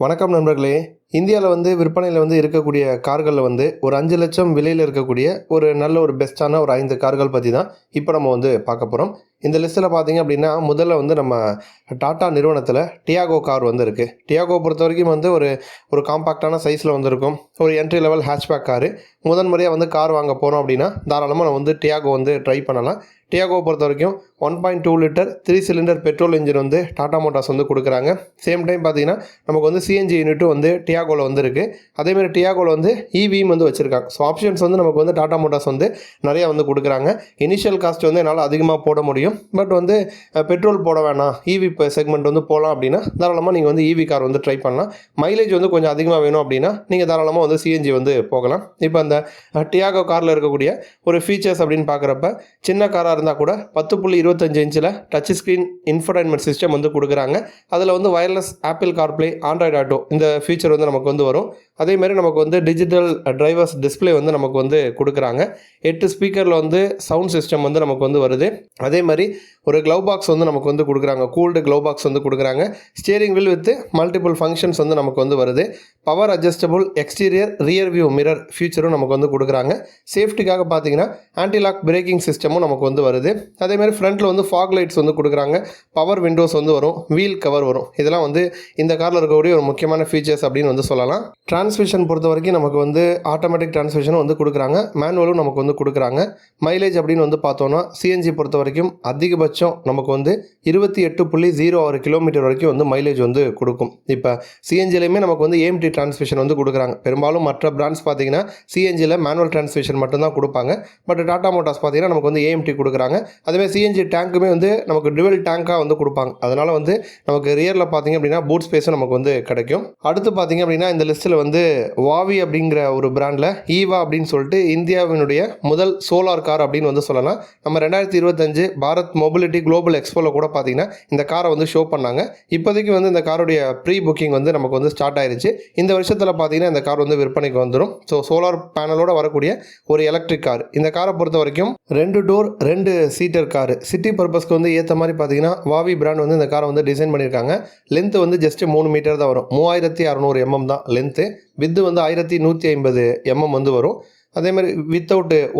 வணக்கம் நண்பர்களே. இந்தியாவில் வந்து விற்பனையில் வந்து இருக்கக்கூடிய கார்களில் வந்து ஒரு அஞ்சு லட்சம் விலையில் இருக்கக்கூடிய ஒரு நல்ல ஒரு பெஸ்ட்டான ஒரு ஐந்து கார்கள் பற்றி தான் இப்போ நம்ம வந்து பார்க்க போகிறோம் இந்த லிஸ்ட்டில் பார்த்தீங்க அப்படின்னா முதல்ல வந்து நம்ம டாடா நிறுவனத்தில் டியாகோ கார் வந்து இருக்குது டியாகோ பொறுத்த வரைக்கும் வந்து ஒரு ஒரு காம்பாக்டான சைஸில் வந்திருக்கும். ஒரு என்ட்ரி லெவல் ஹேட்ச்பேக் காரு. முதன் முறையாக வந்து கார் வாங்க போகிறோம் அப்படின்னா தாராளமாக நம்ம வந்து டியாகோ வந்து ட்ரை பண்ணலாம். டியாகோ பொறுத்த வரைக்கும் one point two litre three cylinder petrol engine வந்து டாடா மோட்டார்ஸ் வந்து கொடுக்குறாங்க. சேம் டைம் பார்த்தீங்கன்னா நமக்கு வந்து சிஎன்ஜி யூனிட்டும் வந்து டியாகோவில் வந்து இருக்குது அதேமாதிரி டியாகோவில் வந்து இவியும் வந்து வச்சுருக்காங்க. ஸோ ஆப்ஷன்ஸ் வந்து நமக்கு வந்து டாடா மோட்டார்ஸ் வந்து நிறையா வந்து கொடுக்குறாங்க. இனிஷியல் காஸ்ட் வந்து என்னால் அதிகமாக போட முடியும். பட் வந்து பெட்ரோல் போட வேணாம். இவி செக்மெண்ட் வந்து போகலாம் அப்படின்னா தாராளமாக நீங்கள் வந்து இவி கார் வந்து ட்ரை பண்ணலாம். மைலேஜ் வந்து கொஞ்சம் அதிகமாக வேணும் அப்படின்னா நீங்கள் தாராளமாக வந்து சிஎன்ஜி வந்து போகலாம். இப்போ அந்த டியாகோ காரில் இருக்கக்கூடிய ஒரு ஃபீச்சர்ஸ் அப்படின்னு பார்க்குறப்ப சின்ன காராக இருந்தால் கூட பத்து புள்ளி இருபத்தஞ்சு இன்ச்சில் டச் ஸ்க்ரீன் இன்ஃபர்டைன்மெண்ட் சிஸ்டம் வந்து கொடுக்குறாங்க. அதில் வந்து wireless Apple CarPlay Android Auto இந்த ஃபீச்சர் வந்து நமக்கு வந்து வரும். அதே மாதிரி நமக்கு வந்து டிஜிட்டல் டிரைவர்ஸ் டிஸ்ப்ளே வந்து நமக்கு வந்து கொடுக்குறாங்க. எட்டு ஸ்பீக்கரில் வந்து சவுண்ட் சிஸ்டம் வந்து நமக்கு வந்து வருது. அதே மாதிரி ஒரு க்ளவ் பாக்ஸ் வந்து நமக்கு வந்து கொடுக்குறாங்க. கூல்டு க்ளவ் பாக்ஸ் வந்து கொடுக்குறாங்க. Steering wheel with multiple functions வந்து நமக்கு வந்து வருது. Power adjustable exterior rear view mirror ஃபியூச்சரும் நமக்கு வந்து கொடுக்குறாங்க. சேஃப்டிக்காக பார்த்தீங்கன்னா ஆன்டிலாக் பிரேக்கிங் சிஸ்டமும் நமக்கு வந்து வருது. அதே மாதிரி ஃப்ரண்ட்டில் வந்து ஃபாக் லைட்ஸ் வந்து கொடுக்குறாங்க. பவர் விண்டோஸ் வந்து வரும். வீல் கவர் வரும். இதெல்லாம் வந்து இந்த காரில் இருக்கக்கூடிய ஒரு முக்கியமான ஃபீச்சர்ஸ் அப்படின்னு வந்து சொல்லலாம். டிரான்ஸ்மிஷன் பொறுத்த வரைக்கும் நமக்கு வந்து ஆட்டோமேட்டிக் டிரான்ஸ்மிஷனும் வந்து கொடுக்குறாங்க. மேனுவலும் நமக்கு வந்து கொடுக்குறாங்க. மைலேஜ் அப்படின்னு வந்து பார்த்தோன்னா சிஎன்ஜி பொறுத்த வரைக்கும் அதிகபட்சம் நமக்கு வந்து இருபத்தி எட்டு புள்ளி ஜீரோ ஆறு கிலோமீட்டர் வரைக்கும் வந்து மைலேஜ் வந்து கொடுக்கும். இப்போ சிஎன்ஜிலையுமே நமக்கு வந்து ஏஎம்டி டிரான்ஸ்மிஷன் வந்து கொடுக்குறாங்க. பெரும்பாலும் மற்ற பிராண்ட்ஸ் பார்த்தீங்கன்னா சிஎன்ஜியில் மேனுவல் டிரான்ஸ்மிஷன் மட்டும்தான் கொடுப்பாங்க. பட் டாடா மோட்டார்ஸ் பார்த்தீங்கன்னா நமக்கு வந்து ஏஎம்டி கொடுக்குறாங்க. அதுவே சிஎன்ஜி டேங்க்குமே வந்து நமக்கு டுவெல் டேங்காக வந்து கொடுப்பாங்க. அதனால் வந்து நமக்கு ரியரில் பார்த்தீங்க அப்படின்னா பூட் ஸ்பேஸும் நமக்கு வந்து கிடைக்கும். அடுத்து பார்த்தீங்க அப்படின்னா இந்த லிஸ்ட்டில் வந்து வாவி அப்படிங்கிற ஒரு பிராண்டில் ஈவா அப்படின்னு சொல்லிட்டு இந்தியாவினுடைய முதல் சோலார் கார் அப்படின்னு வந்து சொல்லலாம். நம்ம ரெண்டாயிரத்தி இருபத்தஞ்சு பாரத் மொபிலிட்டி குளோபல் எக்ஸ்போவில் கூட பார்த்தீங்கன்னா இந்த காரை வந்து ஷோ பண்ணாங்க. இப்போதைக்கு வந்து இந்த காருடைய ப்ரீ புக்கிங் வந்து நமக்கு வந்து ஸ்டார்ட் ஆயிருச்சு. இந்த வருஷத்தில் பார்த்தீங்கன்னா இந்த கார் வந்து விற்பனைக்கு வந்துடும் ஸோ சோலார் பேனலோட வரக்கூடிய ஒரு எலக்ட்ரிக் கார் இந்த காரை பொறுத்த வரைக்கும் ரெண்டு டோர் ரெண்டு சீட்டர் கார் சிட்டி பர்பஸ்க்கு வந்து ஏற்ற மாதிரி பார்த்தீங்கன்னா வாவி பிராண்ட் வந்து இந்த காரை வந்து டிசைன் பண்ணியிருக்காங்க. லென்த்து வந்து ஜஸ்ட் மூணு மீட்டர் தான் வரும். மூவாயிரத்தி அறநூறு எம்எம் தான் லென்த்து வித்து வந்து ஆயிரத்தி நூற்றி ஐம்பது எம்எம் வந்து வரும். அதே மாதிரி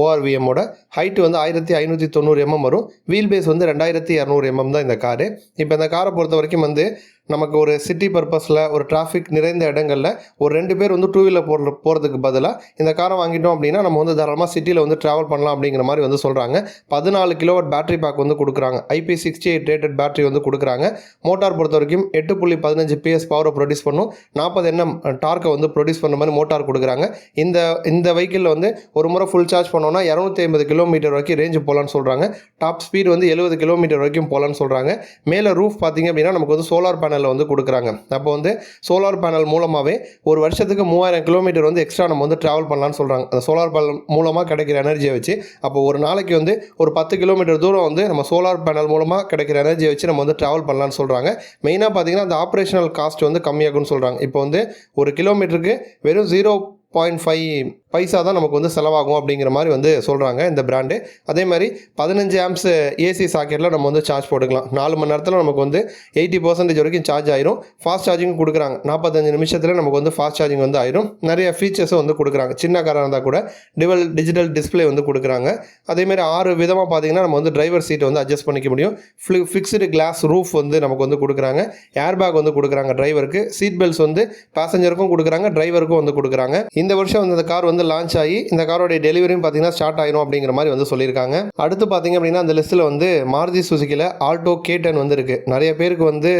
ஓஆர்விஎம்மோட ஹைட் வந்து ஆயிரத்தி ஐநூற்றி தொண்ணூறு எம்எம் வரும். வீல் பேஸ் வந்து ரெண்டாயிரத்தி இரநூறு எம்எம் தான் இந்த காரு இப்போ இந்த காரை பொறுத்த வரைக்கும் வந்து நமக்கு ஒரு சிட்டி பர்பஸில் ஒரு டிராஃபிக் நிறைந்த இடங்களில் ஒரு ரெண்டு பேர் வந்து டூ வீலர் போடுற போகிறதுக்கு பதிலாக இந்த காரை வாங்கிட்டோம் அப்படின்னா நம்ம வந்து தாராளமாக சிட்டியில் வந்து ட்ராவல் பண்ணலாம் அப்படிங்கிற மாதிரி வந்து சொல்கிறாங்க பதினாலு கிலோவாட் பேட்டரி பேக் வந்து கொடுக்குறாங்க. IP sixty eight rated battery வந்து கொடுக்குறாங்க. மோட்டார் பொறுத்த வரைக்கும் எட்டு புள்ளி பதினஞ்சு பிஎஸ் பவரை ப்ரொடியூஸ் பண்ணும். நாற்பது எண்ணம் டார்க்கை வந்து ப்ரொடியூஸ் பண்ணுற மாதிரி மோட்டார் கொடுக்குறாங்க. இந்த இந்த வெஹிக்கிளில் வந்து ஒரு முறை ஃபுல் சார்ஜ் பண்ணோன்னா இரநூத்தி ஐம்பது கிலோமீட்டர் வரைக்கும் ரேஞ்சு போகலான்னு சொல்கிறாங்க டாப் ஸ்பீட் வந்து எழுபது கிலோமீட்டர் வரைக்கும் போகலான்னு சொல்கிறாங்க மேலே ரூஃப் பார்த்தீங்க அப்படின்னா நமக்கு வந்து சோலார் பேனலில் வந்து கொடுக்குறாங்க. அப்போ வந்து சோலார் பேனல் மூலமாகவே ஒரு வருஷத்துக்கு மூவாயிரம் கிலோமீட்டர் வந்து எக்ஸ்ட்ரா நம்ம வந்து ட்ராவல் பண்ணலாம்னு சொல்கிறாங்க அந்த சோலார் பேனல் மூலமாக கிடைக்கிற எனர்ஜியை வச்சு அப்போ ஒரு நாளைக்கு வந்து ஒரு பத்து கிலோமீட்டர் தூரம் வந்து நம்ம சோலார் பேனல் மூலமாக கிடைக்கிற எனர்ஜியை வச்சு நம்ம வந்து ட்ராவல் பண்ணலான்னு சொல்கிறாங்க மெயினாக பார்த்தீங்கன்னா அந்த ஆப்ரேஷனல் காஸ்ட் வந்து கம்மியாகும்னு சொல்கிறாங்க இப்போ வந்து ஒரு கிலோமீட்டருக்கு வெறும் ஜீரோ பாயிண்ட் ஃபைவ் பைசா தான் நமக்கு வந்து செலவாகும் அப்படிங்கிற மாதிரி வந்து சொல்கிறாங்க இந்த பிராண்டு அதே மாதிரி பதினஞ்சு ஆம்ஸ் ஏசி சாக்கெட்டில் நம்ம வந்து சார்ஜ் போட்டுக்கலாம். நாலு மணி நேரத்தில் நமக்கு வந்து எயிட்டி பர்சன்டேஜ் வரைக்கும் சார்ஜ் ஆயிரும். ஃபாஸ்ட் சார்ஜிங் கொடுக்குறாங்க. நாற்பத்தஞ்சு நிமிஷத்தில் நமக்கு வந்து ஃபாஸ்ட் சார்ஜிங் வந்து ஆயிரும். நிறைய ஃபீச்சர்ஸும் வந்து கொடுக்குறாங்க. சின்ன காராக இருந்தால் கூட டிவல் டிஜிட்டல் டிஸ்பிளே வந்து கொடுக்குறாங்க. அதேமாதிரி ஆறு விதமாக பார்த்தீங்கன்னா நம்ம வந்து டிரைவர் சீட்டை வந்து அட்ஜஸ்ட் பண்ணிக்க முடியும். ஃப்ளி ஃபிக்ஸ்டு கிளாஸ் ரூஃப் வந்து நமக்கு வந்து கொடுக்குறாங்க. ஏர் பேக் வந்து கொடுக்குறாங்க டிரைவருக்கு சீட் பெல்ட்ஸ் வந்து பேசஞ்சருக்கும் கொடுக்குறாங்க டிரைவருக்கும் வந்து கொடுக்குறாங்க. இந்த வருஷம் வந்து அந்த கார் வந்து லான்ச் ஆகி இந்த காரோடைய டெலிவரியும் பார்த்தீங்கன்னா ஸ்டார்ட் ஆயிரும் அப்படிங்கிற மாதிரி வந்து சொல்லியிருக்காங்க. அடுத்து பார்த்தீங்க அப்படின்னா அந்த லிஸ்ட்டில் வந்து மாருதி சுசுக்கியில் ஆல்டோ கே டென் வந்து இருக்குது நிறைய பேருக்கு வந்து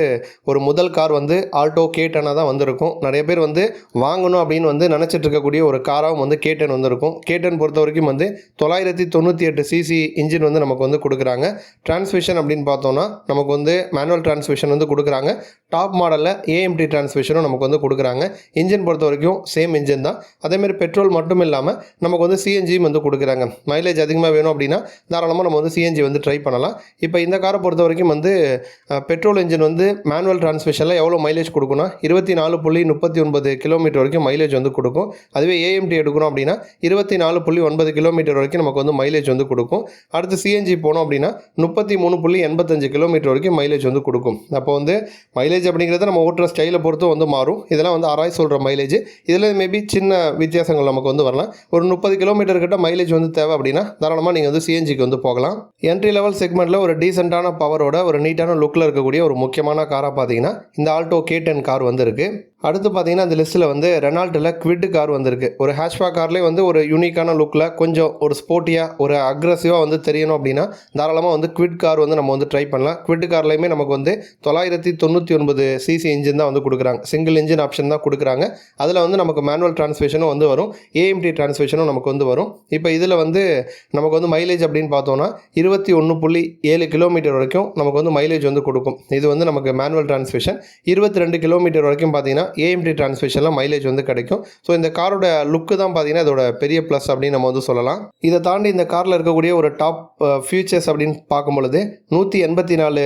ஒரு முதல் கார் வந்து ஆல்டோ கே டென்னாக தான் வந்திருக்கும். நிறைய பேர் வந்து வாங்கணும் அப்படின்னு வந்து நினச்சிட்டு இருக்கக்கூடிய ஒரு காராகவும் வந்து கே டென் வந்திருக்கும். கே டென் பொறுத்த வரைக்கும் வந்து தொள்ளாயிரத்தி தொண்ணூற்றி எட்டு சிசி இன்ஜின் வந்து நமக்கு வந்து கொடுக்குறாங்க. டிரான்ஸ்மிஷன் அப்படின்னு பார்த்தோம்னா நமக்கு வந்து மேனுவல் டிரான்ஸ்மிஷன் வந்து கொடுக்குறாங்க. டாப் மாடலில் ஏஎம்டி டிரான்ஸ்மிஷனும் நமக்கு வந்து கொடுக்குறாங்க. இன்ஜின் பொறுத்த வரைக்கும் சேம் இன்ஜின் தான். அதேமாதிரி பெட்ரோல் மட்டும் மட்டும் இல்லாமல் நமக்கு வந்து சிஎன்ஜியும் வந்து கொடுக்குறாங்க. மைலேஜ் அதிகமாக வேணும் அப்படின்னா தாராளமாக நம்ம வந்து சிஎன்ஜி வந்து ட்ரை பண்ணலாம். இப்போ இந்த காரை பொறுத்த வரைக்கும் வந்து பெட்ரோல் இன்ஜின் வந்து மேனுவல் டிரான்ஸ்மிஷனில் எவ்வளோ மைலேஜ் கொடுக்குன்னா இருபத்தி நாலு புள்ளி முப்பத்தி ஒன்பது கிலோமீட்டர் வரைக்கும் மைலேஜ் வந்து கொடுக்கும். அதுவே ஏஎம்டி எடுக்கணும் அப்படின்னா இருபத்தி நாலு புள்ளி ஒன்பது கிலோமீட்டர் வரைக்கும் நமக்கு வந்து மைலேஜ் வந்து கொடுக்கும். அடுத்து சிஎன்ஜி போனோம் அப்படின்னா முப்பத்தி மூணு புள்ளி எண்பத்தஞ்சு கிலோமீட்டர் வரைக்கும் மைலேஜ் வந்து கொடுக்கும். அப்போ வந்து மைலேஜ் அப்படிங்கிறது நம்ம ஓட்டுற ஸ்டைலை பொறுத்து வந்து மாறும். இதெல்லாம் வந்து ஆராய் சொல்கிற மைலேஜ் இதில் மேபி சின்ன வித்தியாசங்கள் நமக்கு வந்து வரலாம். ஒரு முப்பது கிலோமீட்டர் கிட்ட மைலேஜ் வந்து தேவை அப்படின்னா தாராளமாக நீங்கள் வந்து சிஎன்ஜிக்கு வந்து போகலாம். என்ட்ரி லெவல் செக்மெண்ட்டில் ஒரு டீசெண்டான பவரோட ஒரு நீட்டான லுக்கில் இருக்கக்கூடிய ஒரு முக்கியமான காராக பார்த்தீங்கன்னா இந்த ஆல்டோ கே டென் கார் வந்துருக்கு. அடுத்து பார்த்தீங்கன்னா அந்த லிஸ்ட்டில் வந்து ரெனால்ட்டில் குவிட் கார் வந்திருக்கு. ஒரு ஹேஷ்பேக் கார்லேயே வந்து ஒரு யூனிக்கான லுக்கில் கொஞ்சம் ஒரு ஸ்போர்ட்டியாக ஒரு அக்ரஸிவாக வந்து தெரியணும் அப்படின்னா தாராளமாக வந்து குவிட் கார் வந்து நம்ம வந்து ட்ரை பண்ணலாம். குவிட் கார்லேயுமே நமக்கு வந்து தொள்ளாயிரத்தி தொண்ணூற்றி ஒன்பது சிசி இன்ஜின் தான் வந்து கொடுக்குறாங்க. சிங்கிள் இன்ஜின் ஆப்ஷன் தான் கொடுக்குறாங்க. அதில் வந்து நமக்கு மேனுவல் டிரான்ஸ்மிஷனும் வந்து வரும். ஏஎம்டி டிரான்ஸ்மிஷனும் நமக்கு வந்து வரும். இப்போ இதில் வந்து நமக்கு வந்து மைலேஜ் அப்படின்னு பார்த்தோன்னா இருபத்தி ஒன்று புள்ளி ஏழு கிலோமீட்டர் வரைக்கும் நமக்கு வந்து மைலேஜ் வந்து கொடுக்கும். இது வந்து நமக்கு மேனுவல் டிரான்ஸ்மிஷன் இருபத்தி ரெண்டு கிலோமீட்டர் வரைக்கும் பார்த்தீங்கன்னா ஏஎம்டி டிரான்ஸ்மிஷனில் மைலேஜ் வந்து கிடைக்கும். ஸோ இந்த காரோட லுக்கு தான் பார்த்தீங்கன்னா இதோட பெரிய ப்ளஸ் அப்படின்னு நம்ம வந்து சொல்லலாம். இதை தாண்டி இந்த காரில் இருக்கக்கூடிய ஒரு டாப் ஃபியூச்சர்ஸ் அப்படின்னு பார்க்கும் பொழுது நூற்றி எண்பத்தி நாலு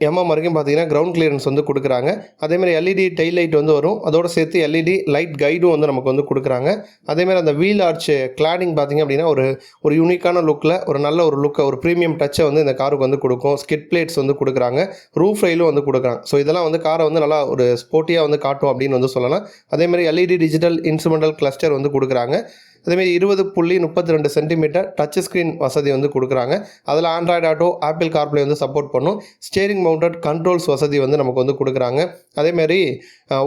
எம்எம் வரைக்கும் பார்த்தீங்கன்னா கிரவுண்ட் கிளியரன்ஸ் வந்து கொடுக்குறாங்க. அதேமாதிரி எல்இடி டெய்ல் லைட் வந்து வரும். அதோட சேர்த்து எல்இடி லைட் கைடும் வந்து நமக்கு வந்து கொடுக்குறாங்க. அதேமாதிரி அந்த வீல் ஆர்ச் கிளாடிங் பார்த்திங்க அப்படின்னா ஒரு ஒரு யூனிக்கான லுக்கில் ஒரு நல்ல ஒரு லுக்கை ஒரு ப்ரீமியம் டச்சை வந்து இந்த காருக்கு வந்து கொடுக்கும். ஸ்கிட் பிளேட்ஸ் வந்து கொடுக்குறாங்க. ரூஃப் ரயிலும் வந்து கொடுக்குறாங்க. ஸோ இதெல்லாம் வந்து காரை வந்து நல்லா ஒரு ஸ்போர்ட்டியாக வந்து காட்டும் அப்படின்னு வந்து சொல்லலாம். அதேமாதிரி எல்இடி டிஜிட்டல் இன்ஸ்ட்ருமெண்டல் கிளஸ்டர் வந்து கொடுக்குறாங்க. அதேமாரி இருபது புள்ளி முப்பத்தி ரெண்டு சென்டிமீட்டர் டச் ஸ்க்ரீன் வசதி வந்து கொடுக்குறாங்க. அதில் ஆண்ட்ராய்டு ஆட்டோ ஆப்பிள் கார்ப்ளே வந்து சப்போர்ட் பண்ணும். ஸ்டேரிங் மவுண்டட் கண்ட்ரோல்ஸ் வசதி வந்து நமக்கு வந்து கொடுக்குறாங்க. அதேமாரி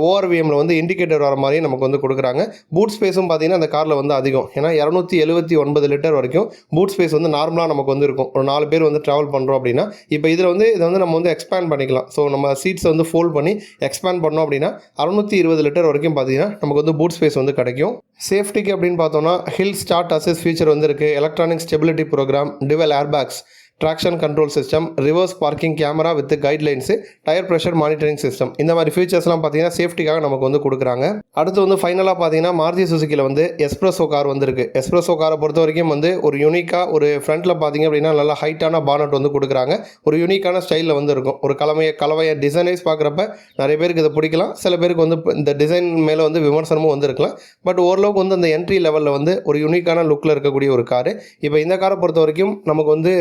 ஓஆர்விஎம்மில் வந்து இண்டிகேட்டர் வர மாதிரியும் நமக்கு வந்து கொடுக்குறாங்க. பூட் ஸ்பேஸும் பார்த்தீங்கன்னா அந்த காரில் வந்து அதிகம். ஏன்னா இரநூத்தி எழுபத்தி ஒன்பது லிட்டர் வரைக்கும் பூட் ஸ்பேஸ் வந்து நார்மலாக நமக்கு வந்து இருக்கும். ஒரு நாலு பேர் வந்து ட்ராவல் பண்ணுறோம் அப்படின்னா இப்போ இதில் வந்து இதை வந்து நம்ம வந்து எக்ஸ்பேண்ட் பண்ணிக்கலாம். ஸோ நம்ம சீட்ஸை வந்து ஃபோல்ட் பண்ணி எக்ஸ்பேண்ட் பண்ணோம் அப்படின்னா அறுநூற்றி இருபது லிட்டர் வரைக்கும் பார்த்தீங்கன்னா நமக்கு வந்து பூட் ஸ்பேஸ் வந்து கிடைக்கும். சேஃப்டிக்கு அப்படின்னு பார்த்தோம்னா ஹில் ஸ்டார்ட் அசஸ் ஃபீச்சர் வந்திருக்கு. Electronic stability program dual airbags traction control system reverse parking camera with guidelines tyre pressure monitoring system இந்த மாதிரி ஃபீச்சர்ஸ்லாம் பார்த்தீங்கன்னா சேஃப்டிக்காக நமக்கு வந்து கொடுக்குறாங்க. அடுத்து வந்து ஃபைனலாக பார்த்தீங்கன்னா மாருதி சுசுக்கியில் வந்து எஸ்ப்ரெஸோ கார் வந்திருக்கு. எஸ்ப்ரெஸோ காரை பொறுத்த வரைக்கும் வந்து ஒரு யூனிக்காக ஒரு ஃப்ரண்ட்டில் பார்த்தீங்க அப்படின்னா நல்லா ஹைட்டான பானட் வந்து கொடுக்குறாங்க. ஒரு யூனிக்கான ஸ்டைலில் வந்து இருக்கும். ஒரு கலவையை கலவையை டிசைனைஸ் பார்க்குறப்ப நிறைய பேருக்கு இதை பிடிக்கலாம். சில பேருக்கு வந்து இந்த டிசைன் மேலே வந்து விமர்சனமும் வந்துருக்கலாம். பட் ஓரளவுக்கு வந்து அந்த என்ட்ரி லெவலில் வந்து ஒரு யூனிக்கான லுக்கில் இருக்கக்கூடிய ஒரு காரு இப்போ இந்த காரை பொறுத்த வரைக்கும் நமக்கு வந்து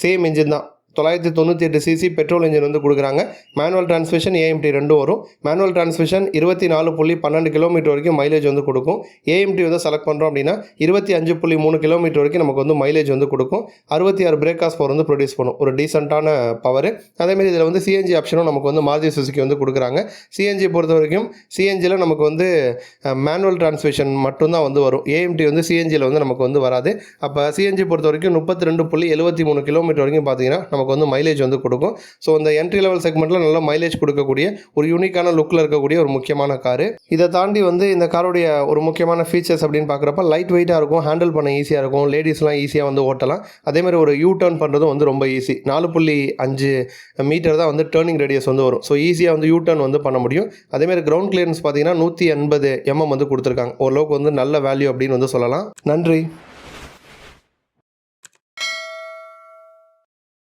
சேம் இன்ஜின் தான் தொள்ளாயிரத்தி தொண்ணூற்றி எட்டு சிசி பெட்ரோல் இன்ஜின் வந்து கொடுக்குறாங்க. மேனுவல் டிரான்ஸ்மிஷன் ஏஎம்டி ரெண்டும் வரும். மேனுவல் டிரான்ஸ்மிஷன் இருபத்தி நாலு புள்ளி பன்னெண்டு கிலோமீட்டர் வரைக்கும் மைலேஜ் வந்து கொடுக்கும். ஏஎம்டி வந்து செலக்ட் பண்ணுறோம் அப்படின்னா இருபத்தி அஞ்சு புள்ளி மூணு கிலோமீட்டர் வரைக்கும் நமக்கு வந்து மைலேஜ் வந்து கொடுக்கும். அறுபத்தி ஆறு பிரேக்காஸ் பவர் வந்து ப்ரொடியூஸ் பண்ணும். ஒரு டீசெண்டான பவர் அதேமாதிரி இதில் வந்து சிஎன்ஜி ஆப்ஷனும் நமக்கு வந்து மாருதி சுசுக்கி வந்து கொடுக்குறாங்க. சிஎன்ஜி பொறுத்த வரைக்கும் சிஎன்ஜியில் நமக்கு வந்து மேனுவல் டிரான்ஸ்மிஷன் மட்டும்தான் வந்து வரும். ஏஎம்டி வந்து சிஎன்ஜியில் வந்து நமக்கு வந்து வராது. அப்போ சிஎன்ஜி பொறுத்த வரைக்கும் முப்பத்தி ரெண்டு புள்ளி எழுபத்தி மூணு கிலோமீட்டர் வரைக்கும் பார்த்தீங்கன்னா நமக்கு வந்து மைலேஜ் வந்து கொடுக்கும். ஸோ இந்த என்ட்ரி லெவல் செக்மெண்ட்டில் நல்ல மைலேஜ் கொடுக்கக்கூடிய ஒரு யூனிக்கான லுக்கில் இருக்கக்கூடிய ஒரு முக்கியமான காரு இதை தாண்டி வந்து இந்த காருடைய ஒரு முக்கியமான ஃபீச்சர்ஸ் அப்படின்னு பார்க்குறப்ப லைட் வெயிட்டாக இருக்கும் ஹேண்டில் பண்ண ஈஸியாக இருக்கும் லேடிஸ்லாம் ஈஸியாக வந்து ஓட்டலாம். அதேமாதிரி ஒரு யூ டர்ன் பண்ணுறதும் வந்து ரொம்ப ஈஸி நாலு புள்ளி அஞ்சு மீட்டர் தான் வந்து டேர்னிங் ரேடியஸ் வந்து வரும். ஸோ ஈஸியாக வந்து யூ டர்ன் வந்து பண்ண முடியும். அதேமாதிரி கிரவுண்ட் கிளியரன்ஸ் பார்த்தீங்கன்னா நூற்றி எண்பது எம்எம் வந்து கொடுத்துருக்காங்க. ஓரளவுக்கு வந்து நல்ல வேல்யூ அப்படின்னு வந்து சொல்லலாம். நன்றி.